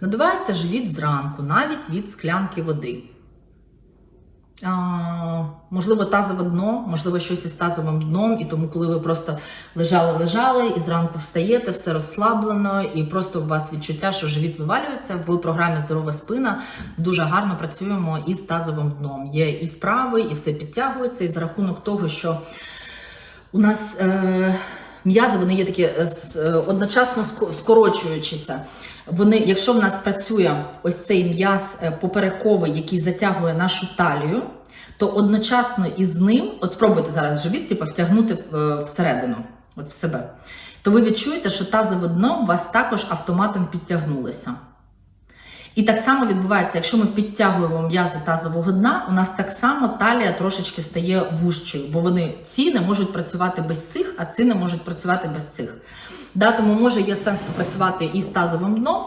Надувається живіт зранку, навіть від склянки води. А, можливо, тазове дно, можливо, щось із тазовим дном, і тому, коли ви просто лежали-лежали і зранку встаєте, все розслаблено, і просто у вас відчуття, що живіт вивалюється. В програмі Здорова спина дуже гарно працюємо із тазовим дном. Є і вправи, і все підтягується. І за рахунок того, що у нас е, м'язи вони є такі е, е, одночасно ско- скорочуючися. Вони, якщо в нас працює ось цей м'яз е, поперековий, який затягує нашу талію, то одночасно із ним, от спробуйте зараз живіт, типу, втягнути всередину, от в себе, то ви відчуєте, що тазове дно у вас також автоматом підтягнулося. І так само відбувається, якщо ми підтягуємо м'язи тазового дна, у нас так само талія трошечки стає вужчою, бо вони ці не можуть працювати без цих, а ці не можуть працювати без цих. Да, тому може є сенс попрацювати і з тазовим дном,